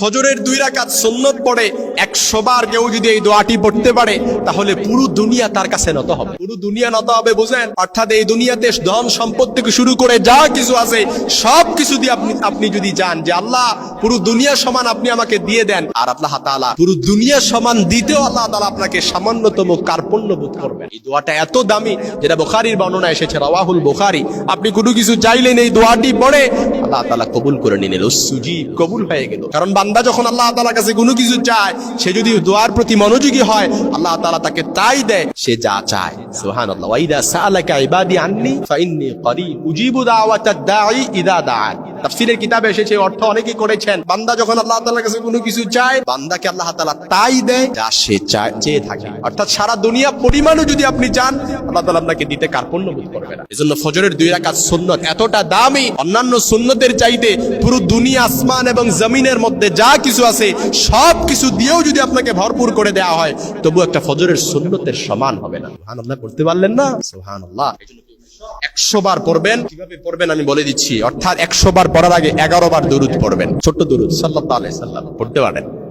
ফজরের দুই রাকাত সুন্নত পড়ে, একশো বার কেউ যদি এই দোয়াটি পড়তে পারে, তাহলে পুরো দুনিয়া তার কাছে নত হবে। পুরো দুনিয়া নত হবে বুঝেন অর্থাৎ এই দুনিয়াতে ধন সম্পদ থেকে শুরু করে যা কিছু আছে, সব কিছু দিয়ে আপনি আপনি যদি যান যে, আল্লাহ, পুরো দুনিয়া সমান আপনি আমাকে দিয়ে দেন। আর আল্লাহ তাআলা পুরো দুনিয়া সমান দিতেও আল্লাহ তাআলা আপনাকে সামান্যতম কার্পণ্য বোধ করবেন। এই দোয়াটা এত দামি, যেটা বুখারীর বর্ণনা এসেছে, রাওয়াহুল বুখারী। আপনি কোনো কিছু চাইলেন এই দোয়াটি পড়ে আল্লাহ তালা কবুল করে নিলেন সুজি কবুল হয়ে গেল। কারণ বান্দা যখন আল্লাহ তালার কাছে কোনো কিছু চায়, সে যদি দোয়ার প্রতি মনোযোগী হয়, আল্লাহ তালা তাকে তাই দেয়, সে যা চায়। সোহান সুবহানাল্লাহ ইদা সালাকা ইবাদি আননি, ফাইন্নি করি উজিবু দাওয়াতাদ দাঈ ইদা দাআন। তাফসীরের কিতাবে এসেছে অর্থ অনেকেই করেছেন। বান্দা যখন আল্লাহ তাআলার কাছে কোনো কিছু চায়, বান্দাকে আল্লাহ তাআলা তাই দেয় যা সে চায়, চেয়ে থাকে। অর্থাৎ সারা দুনিয়া পরিমাণও যদি আপনি চান, আল্লাহ তাআলা আপনাকে দিতে কার্পণ্য বোধ করবে না। এজন্য ফজরের দুই রাকাত সুন্নত এতটা দামি, অন্যান্য সুন্নতের চাইতে পুরো দুনিয়া আসমান এবং জমিনের মধ্যে যা কিছু আছে, সব কিছু দিয়েও যদি আপনাকে ভরপুর করে দেওয়া হয় তবু একটা ফজরের সুন্নতের সমান হবে না। সুবহানাল্লাহ, করতে পারলেন না? সুবহানাল্লাহ। একশো বার পড়বেন। কীভাবে পড়বেন আমি বলে দিচ্ছি। অর্থাৎ একশো বার পড়ার আগে এগারো বার দরুদ পড়বেন। ছোট্ট দরুদ সাল্লাহ আলাই সাল্লাম। পড়তে পারেন।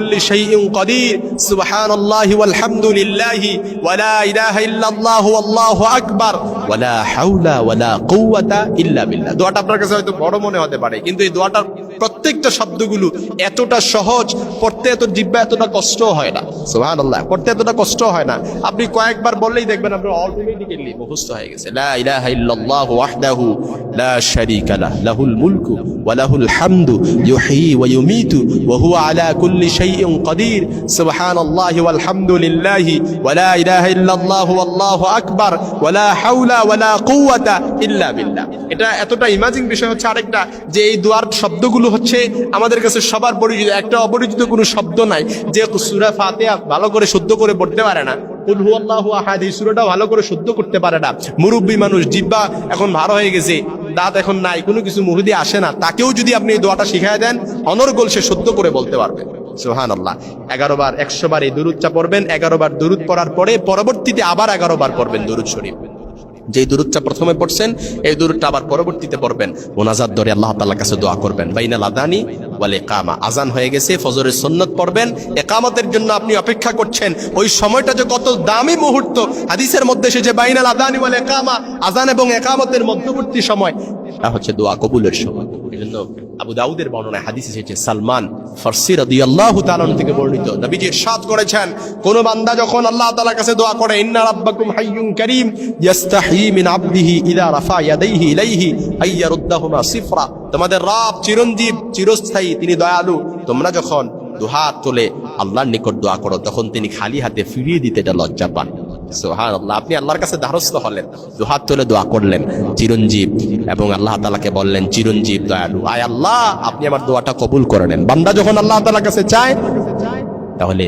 কুল্লি শাইইন কাদির। সুবহানাল্লাহি ওয়াল হামদুলিল্লাহি ইলাহা ইল্লাল্লাহু আল্লাহু আকবার। ওয়া হাওলা ওয়া কুওয়াতা ইল্লা বিল্লাহ। দোয়াটা আপনার কাছে হয়তো বড় মনে হতে পারে, কিন্তু এই দোয়াটার প্রত্যেকটা শব্দগুলো এতটা সহজ, পড়তে এত জিব্বা এতটা কষ্ট হয় না। সুবহানাল্লাহ, পড়তে এতটা কষ্ট হয় না। আপনি কয়েকবার বললেই দেখবেন আপনার অটোমেটিক্যালি মুখস্থ হয়ে গেছে। লা ইলাহা ইল্লাল্লাহু ওয়াহদাহু এতটা ইমাজিং বিষয় হচ্ছে আরেকটা, যে এই শব্দগুলো হচ্ছে আমাদের কাছে সবার পরিচিত। একটা অপরিচিত কোনো শব্দ নাই, যে সূরা ফাতিহা ভালো করে শুদ্ধ করে পড়তে পারে না। ভালো করে শুদ্ধ করতে পারে না। মুরব্বী মানুষ, জিব্বা এখন ভালো হয়ে গেছে। দাঁত এখন নাই, কোনো কিছু মুহুদি আসে না। তাকেও যদি আপনি এই দোয়াটা শিখাই দেন অনর্গল সে সত্য করে বলতে পারবে। সোহান আল্লাহ এগারো বার, একশো বার এই দুরুদটা পড়বেন, এগারো বার দুরুদ পড়ার পরে পরবর্তীতে আবার এগারো বার পড়বেন দুরুদ শরীফ। যে দূরতটা প্রথমে পড়ছেন, এই দূরটা আবার পরবর্তীতে পড়বেন। মোনাজাত ধরে আল্লাহ তাল্লাহ কাছে দোয়া করবেন। বাইনাল আদানি বলে কামা আজান হয়ে গেছে, ফজরের সন্ন্যত পড়বেন। একামতের জন্য আপনি অপেক্ষা করছেন। ওই সময়টা যে কত দামি মুহূর্ত। হাদিসের মধ্যে সে এসেছে বাইনাল আদানি বলে কামা আজান এবং একামতের মধ্যবর্তী সময় তা হচ্ছে দোয়া কবুলের সময়। এই আবু দাউদের বর্ণনায় হাদিস এসেছে, সালমান ফারসি রাদিয়াল্লাহু তাআলা থেকে বর্ণিত, নবীজি ইরশাদ করেছেন, কোন বান্দা যখন আল্লাহ তাআলার কাছে দোয়া করে, ইন্না ইযা রাফা ইয়াদাইহি ইলাইহি তোমাদের রব চিরঞ্জীব, চিরস্থায়ী, তিনি দয়ালু, তোমরা যখন দুহাত তুলে, আল্লাহর নিকট দোয়া করো, তখন তিনি খালি হাতে ফিরিয়ে দিতে এটা লজ্জা পান। সোহান আল্লাহ আপনি আল্লাহর কাছে দ্বারস্থ হলেন, দুহাত তুলে দোয়া করলেন, চিরঞ্জীব, এবং আল্লাহ তালাকে বললেন, চিরঞ্জীব দয়ালু। আয় আল্লাহ, আপনি আমার দোয়াটা কবুল করে নেন। বান্দা যখন আল্লাহ তালার কাছে চায়, তাহলে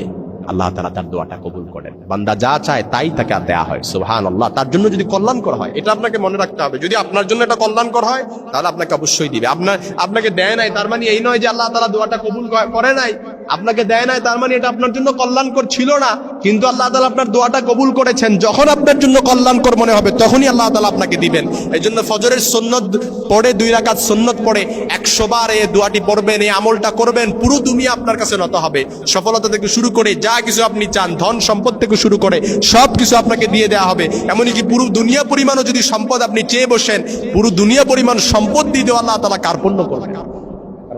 আল্লাহ তালা তার দোয়াটা কবুল করেন বান্দা যা চায়, তাই তাকে দেয়া হয়। সুবহান আল্লাহ তার জন্য যদি কল্যাণকর হয়, এটা আপনাকে মনে রাখতে হবে। যদি আপনার জন্য এটা কল্যাণকর হয়, তাহলে আপনাকে অবশ্যই দিবে। আপনার, আপনাকে দেয় নাই, তার মানে এই নয় যে আল্লাহ তালা দোয়াটা কবুল করে নাই। আপনাকে দেয় নাই, তার মানে এটা আপনার জন্য কল্যাণকর ছিল না। কিন্তু আল্লাহ তালা আপনার দোয়াটা কবুল করেছেন। যখন আপনার জন্য কল্যাণকর মনে হবে, তখনই আল্লাহ তালা আপনাকে দিবেন। এই জন্য ফজরের সন্ন্যত পড়ে, দুই রাকাত সন্ন্যত পড়ে, একশো বার এই দোয়াটি পড়বেন, এই আমলটা করবেন, পুরো দুনিয়া আপনার কাছে নত হবে। সফলতা থেকে শুরু করে যা কিছু আপনি চান, ধন সম্পদ থেকে শুরু করে সব কিছু আপনাকে দিয়ে দেওয়া হবে। এমনকি পুরো দুনিয়া পরিমাণও যদি সম্পদ আপনি চেয়ে বসেন, পুরো দুনিয়া পরিমাণ সম্পদ দিয়ে দেওয়া আল্লাহ তালা কার্পণ্য করবেন।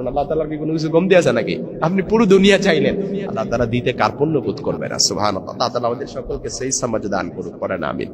কারণ আল্লাহ তালার কি কোনো কিছু কম দিয়ে আছে নাকি? আপনি পুরো দুনিয়া চাইলেন। আল্লাহ তালা দিতে কার্পণ্য বোধ করবে না সুহান আল্লাহ তালা আমাদের সকলকে সেই সমাজ দান করুক, করেন, আমিন।